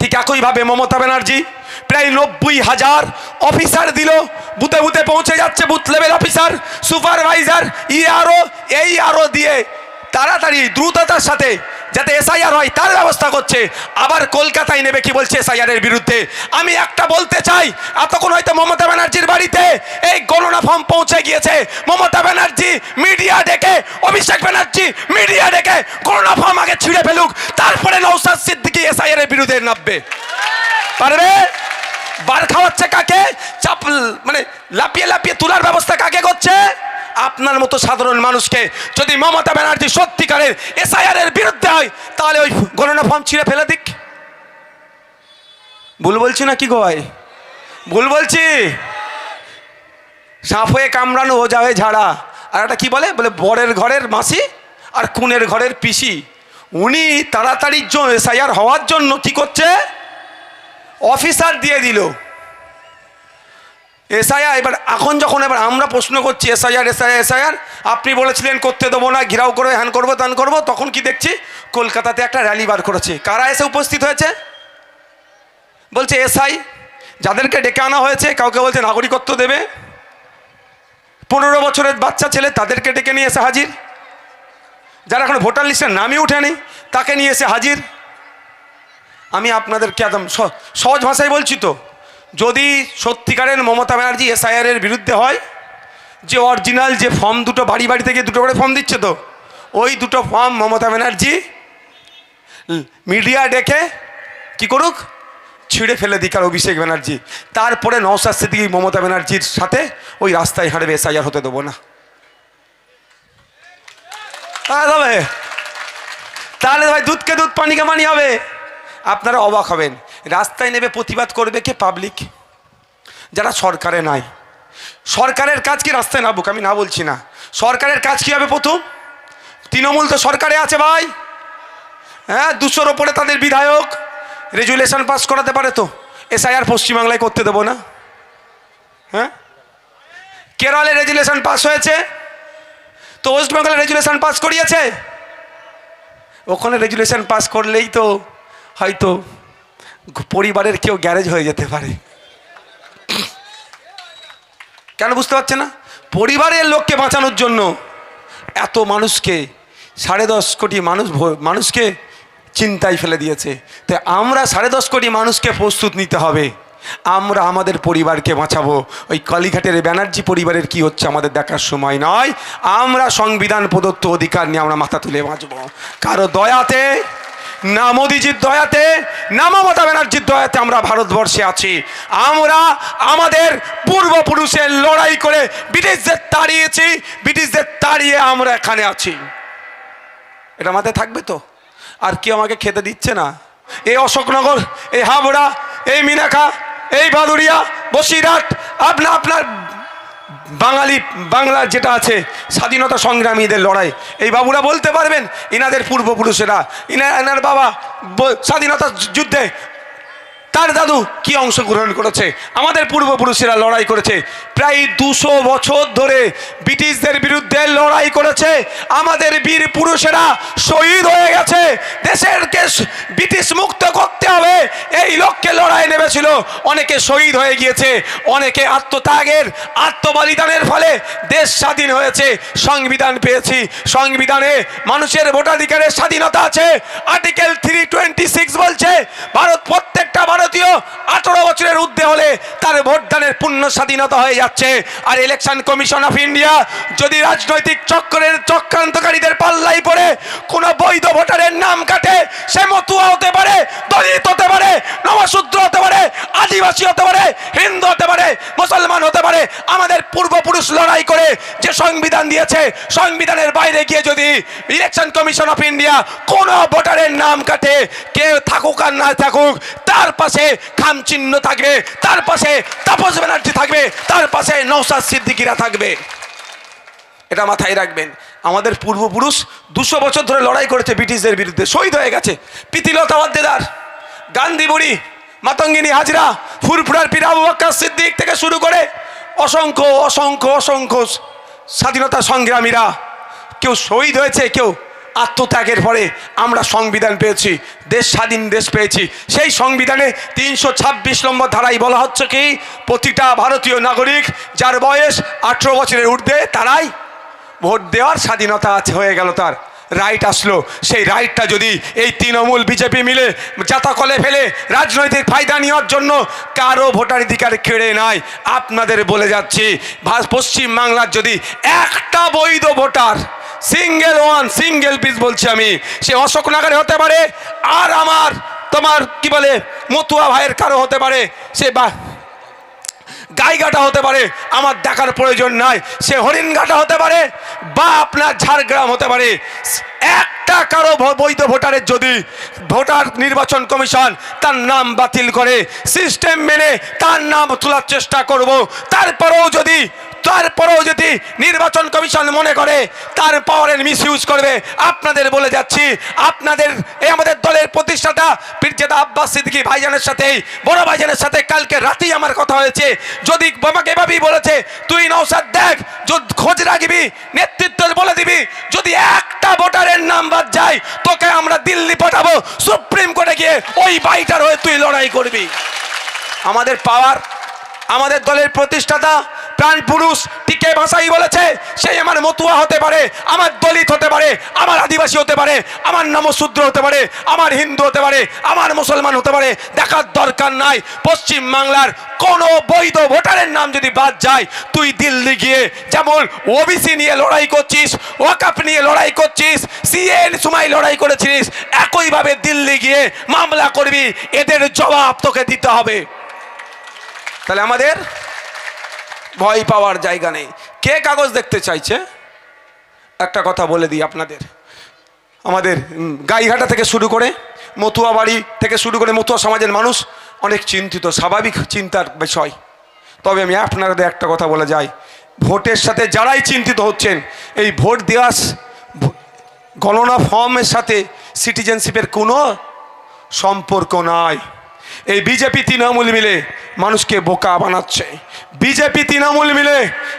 ঠিক একইভাবে মমতা ব্যানার্জি প্রায় নব্বই হাজার অফিসার দিল। বুথে বুথে পৌঁছে যাচ্ছে বুথ লেভেল অফিসার, সুপারভাইজার ই ইআরও এই আরও দিয়ে। তাড়াতাড়ি, দ্রুততার সাথে, যাতে এসআইআর হয়, তার ব্যবস্থা করছে। আবার কলকাতায় নেবে কি বলছে এসআইআর এর বিরুদ্ধে। আমি একটা বলতে চাই, এতক্ষণ হয়তো মমতা ব্যানার্জির বাড়িতে এই গণনা ফর্ম পৌঁছে গিয়েছে। মমতা ব্যানার্জি মিডিয়া ডেকে, অভিষেক ব্যানার্জি মিডিয়া ডেকে গণনা ফর্ম আগে ছিঁড়ে ফেলুক। তারপরে নৌসাদ এর বিরুদ্ধে নামবে। পারবে? বার খাওয়াচ্ছে কাকে? চাপ মানে লাপিয়ে লাপিয়ে তোলার ব্যবস্থা কাকে করছে? আপনার মতো সাধারণ মানুষকে যদি মমতা ব্যানার্জি সত্যিকারের এসআইআর এর বিরুদ্ধে হয়, তাহলে ওই গণনা ফর্ম ছিঁড়ে ফেলে দিক। ভুল বলছি না কি গোয় ভুল বলছি? সাপ হয়ে কামড়ানো ও যাবে ঝাড়া। আর একটা কি বলে? বলে বরের ঘরের মাসি আর কুনের ঘরের পিসি। উনি তাড়াতাড়ির এসআইআর হওয়ার জন্য কি করছে? অফিসার দিয়ে দিল। এসআইআর, এবার এখন যখন এবার আমরা প্রশ্ন করছি, এসআইআর এসআইআর এসআইআর, আপনি বলেছিলেন করতে দেবো না, ঘিরাও করে, হ্যান করব, ত্যান করব, তখন কি দেখছি? কলকাতাতে একটা র্যালি বার করেছে। কারা এসে উপস্থিত হয়েছে? বলছে, এসআই, যাদেরকে ডেকে আনা হয়েছে, কাউকে বলছে নাগরিকত্ব দেবে। পনেরো বছরের বাচ্চা ছেলে, তাদেরকে ডেকে নিয়ে এসে হাজির। যারা এখন ভোটার লিস্টের নামই উঠেনি। তাকে নিয়ে এসে হাজির। আমি আপনাদেরকে একদম সহজ ভাষায় বলছি তো, যদি সত্যিকারের মমতা ব্যানার্জি এসআইআর এর বিরুদ্ধে হয়, যে অরিজিনাল যে ফর্ম দুটো বাড়ি বাড়ি থেকে দুটো করে ফর্ম দিচ্ছে তো, ওই দুটো ফর্ম মমতা ব্যানার্জি মিডিয়া ডেকে কি করুক, ছিঁড়ে ফেলে দিক আর অভিষেক ব্যানার্জি। তারপরে নওসাদ সিদ্দিকি মমতা ব্যানার্জির সাথে ওই রাস্তায় হাঁটবে এসআইআর হতে দেবো না। তাহলে তবে তাহলে ভাই দুধকে দুধ, পানিকে পানি হবে। আপনারা অবাক হবেন। রাস্তায় নেবে প্রতিবাদ করবে কে? পাবলিক। যারা সরকারে নাই। সরকারের কাজ কি? রাস্তায় নামুক, আমি না বলছি না। সরকারের কাজ কি হবে প্রথম? তৃণমূল তো সরকারে আছে ভাই। হ্যাঁ দুশোর ওপরে তাদের বিধায়ক। রেজুলেশন পাস করাতে পারে তো। এসআইআর পশ্চিমবাংলায় করতে দেবো না। হ্যাঁ? কেরলে রেজুলেশন পাস হয়েছে। তো ওয়েস্ট বেঙ্গলে রেজুলেশন পাস করিয়েছে? ওখানে রেজুলেশন পাস করলেই তো হয়তো পরিবারের কেউ গ্যারেজ হয়ে যেতে পারে। কেন বুঝতে পারছে না? পরিবারের লোককে বাঁচানোর জন্য এত মানুষকে, সাড়ে দশ কোটি মানুষ মানুষকে চিন্তায় ফেলে দিয়েছে। তাই আমরা সাড়ে দশ কোটি মানুষকে প্রস্তুত নিতে হবে। আমরা আমাদের পরিবারকে বাঁচাবো। ওই কালীঘাটের ব্যানার্জি পরিবারের কি হচ্ছে আমাদের দেখার সময় নয়। আমরা সংবিধান প্রদত্ত অধিকার নিয়ে আমরা মাথা তুলে বাঁচবো। কারও দয়াতে, না মোদিজির দয়াতে, না মমতা ব্যানার্জির দয়াতে আমরা ভারতবর্ষে আছি। আমরা আমাদের পূর্বপুরুষের লড়াই করে ব্রিটিশদের তাড়িয়েছি, ব্রিটিশদের তাড়িয়ে আমরা এখানে আছি। এটা মাথায় থাকবে তো? আর কেউ আমাকে খেতে দিচ্ছে না? এই অশোকনগর, এই হাবড়া, এই মিনাখা এই বাদুড়িয়া, বসিরহাট আপনার আপনার বাঙালি, বাংলার যেটা আছে, স্বাধীনতা সংগ্রামীদের লড়াই। এই বাবুরা বলতে পারবেন, ইনাদের পূর্বপুরুষেরা, ইনা এনার বাবা স্বাধীনতা যুদ্ধে, তার দাদু কি অংশগ্রহণ করেছে? আমাদের পূর্বপুরুষেরা লড়াই করেছে। প্রায় দুশো বছর ধরে ব্রিটিশদের লড়াই করেছে। আমাদের বীর পুরুষেরা শহীদ হয়ে গেছে। দেশেরকে ব্রিটিশ মুক্ত করতে হবে। এই লক্ষ্যে লড়াই নেমেছিল। অনেকে শহীদ হয়ে গিয়েছে। অনেকে আত্মত্যাগের, আত্মবলিদানের ফলে দেশ স্বাধীন হয়েছে। সংবিধান পেয়েছি। সংবিধানে মানুষের ভোটাধিকারের স্বাধীনতা আছে। আর্টিকেল থ্রি টোয়েন্টি সিক্স বলছে, ভারত প্রত্যেকটা ভারতীয় আঠারো বছরের ঊর্ধ্বে হলে তার ভোটদানের পূর্ণ স্বাধীনতা হয়ে যাচ্ছে। আর ইলেকশন কমিশন অফ ইন্ডিয়া যদি রাজনৈতিক চক্রের চক্রান্তকারীদের পাল্লাই পড়ে কোনো বৈধ ভোটারের নাম কাটে, সে মতুয়া হতে পারে, দলিত হতে পারে, নবশূদ্র হতে পারে, আদিবাসী হতে পারে, হিন্দু হতে পারে, মুসলমান হতে পারে, আমাদের পূর্বপুরুষ লড়াই করে যে সংবিধান দিয়েছে, সংবিধানের বাইরে গিয়ে যদি ইলেকশন কমিশন অফ ইন্ডিয়া কোন ভোটারের নাম কাটে, কে থাকুক আর না থাকুক, তার পাশে খাম চিহ্ন থাকবে, তার পাশে তাপস ব্যানার্জি থাকবে, তার পাশে নৌসাদ সিদ্দিকিরা থাকবে। এটা মাথায় রাখবেন। আমাদের পূর্বপুরুষ দুশো বছর ধরে লড়াই করেছে ব্রিটিশদের বিরুদ্ধে। শহীদ হয়ে গেছে। প্রীতিলতা ওয়াদ্দেদার গান্ধী বুড়ি মাতঙ্গিনী হাজরা, ফুরফুরার পীর আবু সিদ্দিক থেকে শুরু করে অসংখ্য অসংখ্য অসংখ্য স্বাধীনতা সংগ্রামীরা। কেউ শহীদ হয়েছে, কেউ আত্মত্যাগের পরে আমরা সংবিধান পেয়েছি, দেশ স্বাধীন দেশ পেয়েছি। সেই সংবিধানে তিনশো ছাব্বিশ নম্বর ধারাই বলা হচ্ছে কি, প্রতিটা ভারতীয় নাগরিক যার বয়স আঠেরো বছরের ঊর্ধ্বে, তারাই ভোট দেওয়ার স্বাধীনতা আছে, হয়ে গেল তার। রাইট আসলো। সেই রাইটটা যদি এই তৃণমূল, বিজেপি মিলে জাতা কলে ফেলে রাজনৈতিক ফায়দা নেওয়ার জন্য কারও ভোটাধিকার কেড়ে নাই আপনাদের বলে যাচ্ছি, ভা- পশ্চিম বাংলার যদি একটা বৈধ voter single one single piece বলছি আমি, সে অশোকনগরে হতে পারে, আর আমার তোমার কি বলে, মতুয়া ভাইয়ের কারও হতে পারে, সে বা গাইঘাটা হতে পারে, আমার দেখার প্রয়োজন নাই। সে হরিণঘাটা হতে পারে বা আপনার ঝাড়গ্রাম হতে পারে। একটা কারও বৈধ ভোটারের যদি ভোটার নির্বাচন কমিশন তার নাম বাতিল করে, সিস্টেম মেনে তার নাম তোলার চেষ্টা করব, তারপরেও যদি তারপরেও যদি নির্বাচন কমিশন মনে করে, তার পাওয়ারের মিস ইউজ করবে। আপনাদের বলে যাচ্ছি, আপনাদের এই আমাদের দলের প্রতিষ্ঠাতা পীরজাদা আব্বাস সিদ্দিকী ভাইজানের সাথে বড় ভাইজানের সাথে কালকে রাতেই আমার কথা হয়েছে। যদি বাবাকে এভাবেই বলেছে, তুই নৌসাদ দেখ খোঁজ রাখবি নেতৃত্ব বলে দিবি, যদি একটা ভোটারের নাম বাদ যায় তোকে আমরা দিল্লি পাঠাবো। সুপ্রিম কোর্টে গিয়ে ওই বাড়িটার হয়ে তুই লড়াই করবি। আমাদের পাওয়ার আমাদের দলের প্রতিষ্ঠাতা প্রাণ পুরুষ টিকে ভাষাই বলেছে, সেই আমার মতুয়া হতে পারে, আমার দলিত হতে পারে, আমার আদিবাসী হতে পারে, আমার নমশূদ্র হতে পারে, আমার হিন্দু হতে পারে, আমার মুসলমান হতে পারে, দেখার দরকার নাই। পশ্চিম বাংলার কোনো বৈধ ভোটারের নাম যদি বাদ যায়, তুই দিল্লি গিয়ে যেমন ওবিসি নিয়ে লড়াই করছিস, ওয়াকাপ নিয়ে লড়াই করছিস সিএন সময় লড়াই করেছিস একইভাবে দিল্লি গিয়ে মামলা করবি, এদের জবাব তোকে দিতে হবে। তাহলে আমাদের ভয় পাওয়ার জায়গা নেই। কে কাগজ দেখতে চাইছে? একটা কথা বলে দিই আপনাদের। আমাদের গাইঘাটা থেকে শুরু করে মতুয়া বাড়ি থেকে শুরু করে মতুয়া সমাজের মানুষ অনেক চিন্তিত, স্বাভাবিক চিন্তার বিষয়। তবে আমি আপনাদের একটা কথা বলে যাই। ভোটের সাথে যারাই চিন্তিত হচ্ছেন, এই ভোট দেওয়া গণনা ফর্মের সাথে সিটিজেনশিপের কোনো সম্পর্ক নাই। এই বিজেপি তৃণমূল মিলে মানুষকে বোকা বানাচ্ছে। বিজেপি তৃণমূল মিলে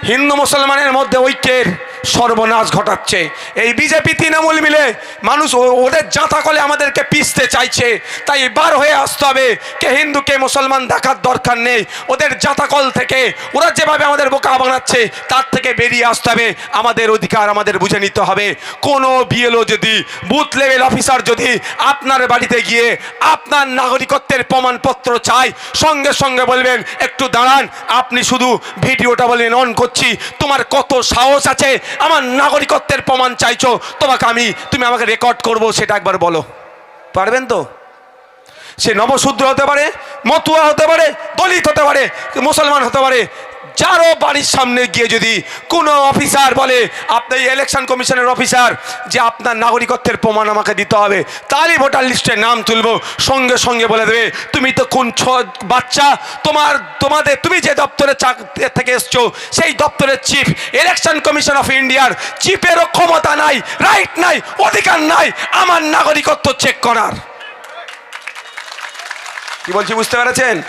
হিন্দু মুসলমানের মধ্যে ঐক্যের সর্বনাশ ঘটাচ্ছে। এই বিজেপি, তৃণমূল মিলে মানুষ ওদের জাঁতা কলে আমাদেরকে পিষতে চাইছে। তাই বার হয়ে আসতে হবে। কে হিন্দু, কে মুসলমান দেখার দরকার নেই। ওদের জাঁতাকল থেকে, ওরা যেভাবে আমাদের বোকা বানাচ্ছে, তার থেকে বেরিয়ে আসতে হবে। আমাদের অধিকার আমাদের বুঝে নিতে হবে। কোনো বিএলও যদি বুথ লেভেল অফিসার যদি আপনার বাড়িতে গিয়ে আপনার নাগরিকত্বের প্রমাণপত্র চাই সঙ্গে সঙ্গে বলবেন, একটু দাঁড়ান, আপনি শুধু ভিডিওটা বলবেন অন করছি। তোমার কত সাহস আছে আমার নাগরিকত্বের প্রমাণ চাইছো, তোমাকে আমি, তুমি আমাকে রেকর্ড করব, সেটা একবার বলো। পারবেন তো? সে নবশূদ্র হতে পারে, মতুয়া হতে পারে, দলিত হতে পারে, মুসলমান হতে পারে যারও বাড়ির সামনে গিয়ে যদি কোনো অফিসার বলে আপনার ইলেকশন কমিশনের অফিসার যে আপনার নাগরিকত্বের প্রমাণ আমাকে দিতে হবে, তারই ভোটার লিস্টে নাম তুলবো, সঙ্গে সঙ্গে বলে দেবে, তুমি তো কোন ছ বাচ্চা, তোমার, তোমাদের, তুমি যে দপ্তরে চাক- থেকে এসছো, সেই দপ্তরের চিফ ইলেকশন কমিশন অফ ইন্ডিয়ার চিফেরও ক্ষমতা নাই রাইট নাই, অধিকার নাই, আমার নাগরিকত্ব চেক করার। কি বলছি, বুঝতে পেরেছেন?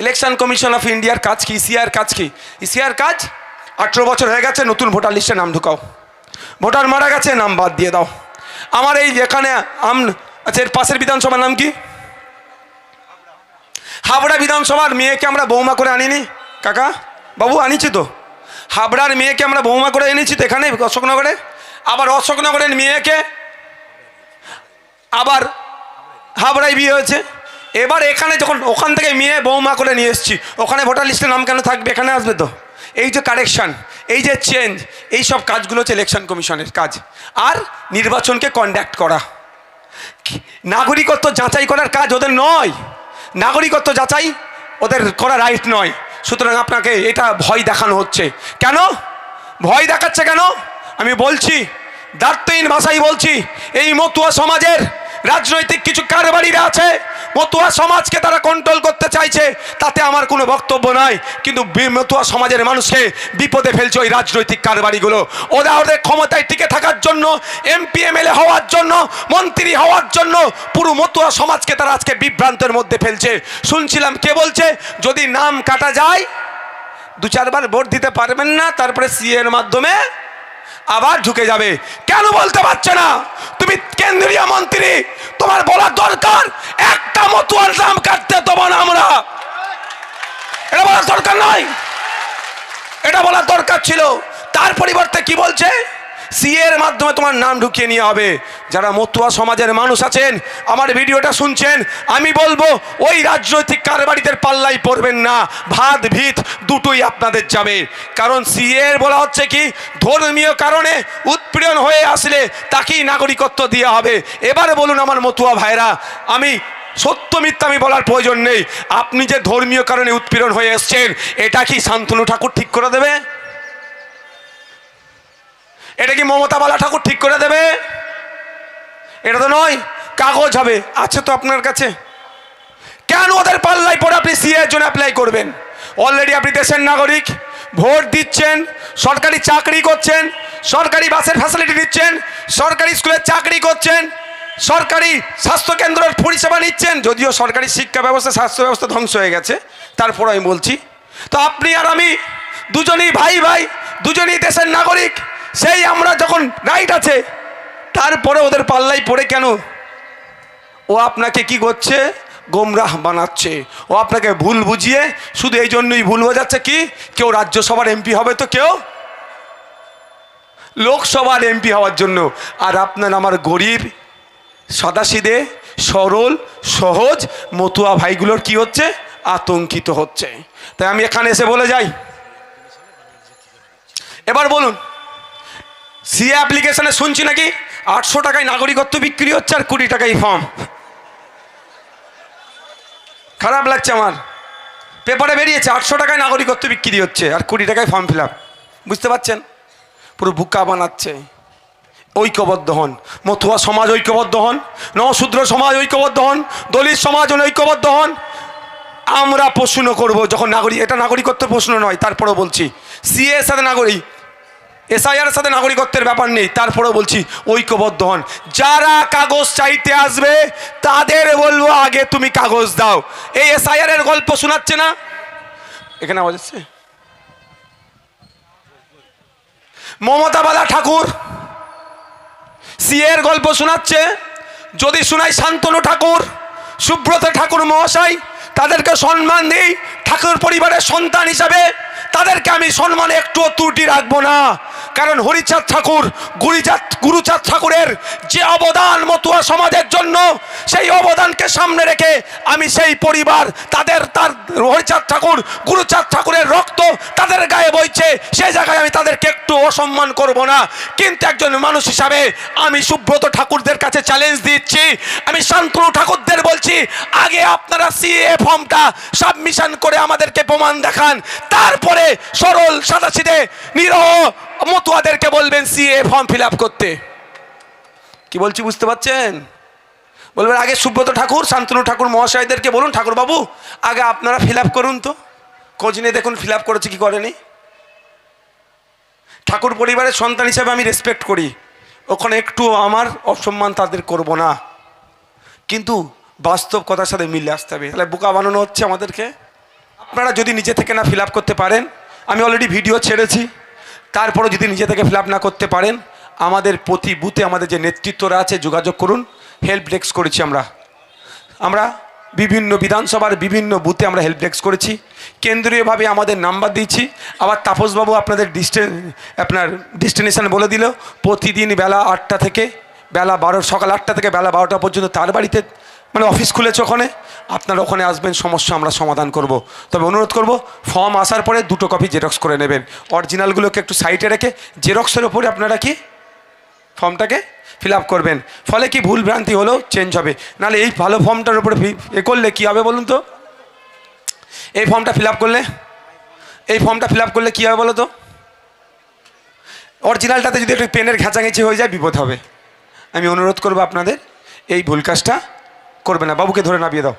ইলেকশন কমিশন অফ ইন্ডিয়ার কাজ কি? ইসিআর কাজ কি? ইসিআর কাজ? আঠেরো বছর হয়ে গেছে, নতুন ভোটার লিস্টে নাম ঢুকাও। ভোটার মারা গেছে, নাম বাদ দিয়ে দাও। আমার এই যেখানে আম আচ্ছা এর পাশের বিধানসভার নাম কি? হাবড়া বিধানসভার মেয়েকে আমরা বৌমা করে আনিনি। কাকা, বাবু, আনিছি তো। হাবড়ার মেয়েকে আমরা বৌমা করে এনেছি তো এখানে, অশোকনগরে। আবার অশোকনগরের মেয়েকে আবার হাবড়ায় বিয়ে হয়েছে। এবার এখানে যখন ওখান থেকে মেয়ে বৌমা করে নিয়ে এসেছি, ওখানে ভোটার লিস্টে নাম কেন থাকবে? এখানে আসবে তো? এই যে কারেকশন এই যে চেঞ্জ এই সব কাজগুলো হচ্ছে ইলেকশন কমিশনের কাজ। আর নির্বাচনকে কন্ডাক্ট করা। নাগরিকত্ব যাচাই করার কাজ ওদের নয়। নাগরিকত্ব যাচাই ওদের করা রাইট নয়। সুতরাং আপনাকে এটা ভয় দেখানো হচ্ছে। কেন? ভয় দেখাচ্ছে কেন? আমি বলছি দার্থহীন ভাষাই বলছি, এই মতুয়া সমাজের রাজনৈতিক কিছু কারবারিরা আছে, মতুয়া সমাজকে তারা কন্ট্রোল করতে চাইছে, তাতে আমার কোনো বক্তব্য নাই। কিন্তু মতুয়া সমাজের মানুষকে বিপদে ফেলছে ওই রাজনৈতিক কারবারিগুলো। ওরা ওদের ক্ষমতায় টিকে থাকার জন্য এমপি এমএলএ হওয়ার জন্য, মন্ত্রী হওয়ার জন্য পুরো মতুয়া সমাজকে তারা আজকে বিভ্রান্তের মধ্যে ফেলছে। শুনছিলাম কে বলছে, যদি নাম কাটা যায় দু চারবার ভোট দিতে পারবেন না, তারপরে সিএর মাধ্যমে আবার ঢুকে যাবে। কেন বলতে পারছে না? তুমি কেন্দ্রীয় মন্ত্রী, তোমার বলার দরকার? একটা মতুয়ার দাম কাটতে দেবো না আমরা। এটা বলার দরকার নয়। এটা বলার দরকার ছিল। তার পরিবর্তে কি বলছে? সিএ এর মাধ্যমে তোমার নাম ঢুকিয়ে নিয়ে হবে। যারা মতুয়া সমাজের মানুষ আছেন, আমার ভিডিওটা শুনছেন, আমি বলব, ওই রাজনৈতিক কারবারিদের পাল্লাই পড়বেন না। ভাত, ভিত দুটোই আপনাদের যাবে কারণ সিএ বলা হচ্ছে কি, ধর্মীয় কারণে উৎপীড়ন হয়ে আসলে তাকেই নাগরিকত্ব দেওয়া হবে। এবারে বলুন আমার মতুয়া ভাইরা, আমি সত্য মিথ্যা আমি বলার প্রয়োজন নেই। আপনি যে ধর্মীয় কারণে উৎপীড়ন হয়ে এসছেন, এটা কি শান্তনু ঠাকুর ঠিক করে দেবে? এটা কি মমতা বালা ঠাকুর ঠিক করে দেবে? এটা তো নয়, কাগজ হবে, আছে তো আপনার কাছে। কেন ওদের পাল্লাই পরে আপনি সিএ এর জন্য অ্যাপ্লাই করবেন? অলরেডি আপনি দেশের নাগরিক, ভোট দিচ্ছেন, সরকারি চাকরি করছেন, সরকারি বাসের ফ্যাসিলিটি দিচ্ছেন সরকারি স্কুলে চাকরি করছেন, সরকারি স্বাস্থ্যকেন্দ্রের পরিষেবা নিচ্ছেন, যদিও সরকারি শিক্ষা ব্যবস্থা, স্বাস্থ্য ব্যবস্থা ধ্বংস হয়ে গেছে, তারপর আমি বলছি। তো আপনি আর আমি দুজনেই ভাই ভাই দুজনেই দেশের নাগরিক সেই আমরা যখন রাইট আছে, তারপরে ওদের পাল্লাই পড়ে কেন? ও আপনাকে কি করছে? গোমরাহ বানাচ্ছে। ও আপনাকে ভুল বুঝিয়ে শুধু এই জন্যই ভুল বোঝাচ্ছে কি? কেউ রাজ্যসভার এমপি হবে তো কেউ? লোকসভার এমপি হওয়ার জন্য। আর আপনার আমার গরিব, সদাসিদে, সরল, সহজ, মতুয়া ভাইগুলোর কি হচ্ছে? আতঙ্কিত হচ্ছে। তাই আমি এখানে এসে বলে যাই। এবার বলুন। সিএ অ্যাপ্লিকেশনে শুনছি নাকি? আটশো টাকায় নাগরিকত্ব বিক্রি হচ্ছে আর কুড়ি টাকায় ফর্ম। খারাপ লাগছে আমার। পেপারে বেরিয়েছে, আটশো টাকায় নাগরিকত্ব বিক্রি হচ্ছে আর কুড়ি টাকায় ফর্ম ফিল বুঝতে পারছেন? পুরো বুকা বানাচ্ছে। ঐক্যবদ্ধ হন। মথুয়া সমাজ ঐক্যবদ্ধ হন। নশূদ্র সমাজ ঐক্যবদ্ধ হন। দলিত সমাজ ঐক্যবদ্ধ হন। আমরা প্রশ্ন করব যখন নাগরিক এটা নাগরিকত্ব প্রশ্ন নয়, তারপরেও বলছি। সিএ সাথে নাগরিক এসআইআর সাথে নাগরিকত্বের ব্যাপার নেই, তারপরেও বলছি ঐক্যবদ্ধ হন। যারা কাগজ চাইতে আসবে, তাদের বলব আগে তুমি কাগজ দাও। এই এসআইআর এর গল্প শোনাচ্ছে না? এখানে আওয়াজ হচ্ছে মমতা বালা ঠাকুর, সিএর গল্প শোনাচ্ছে। যদি শোনাই শান্তনু ঠাকুর, সুব্রত ঠাকুর মহাশয়, তাদেরকে সম্মান দিই। ঠাকুর পরিবারের সন্তান হিসাবে তাদেরকে আমি সম্মানে একটুও ত্রুটি রাখব না। কারণ হরিচাঁদ ঠাকুর, গুরিচাঁদ, গুরুচাঁদ ঠাকুরের যে অবদান মতুয়া সমাজের জন্য সেই অবদানকে সামনে রেখে আমি সেই পরিবার, তাদের, তার হরিচাঁদ ঠাকুর, গুরুচাঁদ ঠাকুরের রক্ত তাদের গায়ে বইছে সেই জায়গায় আমি তাদেরকে একটু অসম্মান করব না। কিন্তু একজন মানুষ হিসাবে আমি সুব্রত ঠাকুরদের কাছে চ্যালেঞ্জ দিচ্ছি, আমি শান্তনু ঠাকুরদের বলছি, আগে আপনারা সিএ ফর্মটা সাবমিশন করে আমাদেরকে প্রমাণ দেখান, তারপরে সরল সাদাসিদে নিরহ মতুয়াদেরকে বলবেন সিএ ফর্ম ফিল করতে। কি বলছি বুঝতে পারছেন? বলবেন, আগে সুব্রত ঠাকুর, শান্তনু ঠাকুর মহাশয়দেরকে বলুন ঠাকুর বাবু আগে আপনারা ফিল করুন তো। খোঁজ নিয়ে দেখুন ফিল করেছে কি করেনি? ঠাকুর পরিবারের সন্তান হিসাবে আমি রেসপেক্ট করি। ওখানে একটু আমার অসম্মান তাদের করব না। কিন্তু বাস্তব কথার সাথে মিলে আসতে হবে। তাহলে বোকা বানানো হচ্ছে আমাদেরকে। আপনারা যদি নিজে থেকে না ফিল করতে পারেন, আমি অলরেডি ভিডিও ছেড়েছি। তারপরে যদি নিজে থেকে ফিল না করতে পারেন, আমাদের প্রতি বুথে আমাদের যে নেতৃত্বরা আছে, যোগাযোগ করুন। হেল্প ডেস্ক করেছি আমরা। আমরা বিভিন্ন বিধানসভার বিভিন্ন বুথে আমরা হেল্প ডেস্ক করেছি। কেন্দ্রীয়ভাবে আমাদের নাম্বার দিয়েছি। আবার তাপসবাবু আপনাদের ডিস্টে আপনার ডেস্টিনেশন বলে দিল, প্রতিদিন বেলা আটটা থেকে বেলা বারো, সকাল আটটা থেকে বেলা বারোটা পর্যন্ত তার বাড়িতে মানে অফিস খুলেছে ওখানে। আপনারা ওখানে আসবেন, সমস্যা আমরা সমাধান করব। তবে অনুরোধ করব ফর্ম আসার পরে দুটো কপি জেরক্স করে নেবেন। অরিজিনালগুলোকে একটু সাইডে রেখে জেরক্সের ওপরে আপনারা কি ফর্মটাকে ফিল করবেন। ফলে কি ভুল ভ্রান্তি হলেও চেঞ্জ হবে। নাহলে এই ভালো ফর্মটার উপরে এ করলে কী হবে বলুন তো? এই ফর্মটা ফিল করলে? এই ফর্মটা ফিল করলে কী হবে বলো তো অরিজিনালটাতে যদি একটু পেনের ঘেঁচাঘেঁচি হয়ে যায়, বিপদ হবে। আমি অনুরোধ করব আপনাদের, এই ভুল কাজটা করবে না। বাবুকে ধরে নামিয়ে দাও।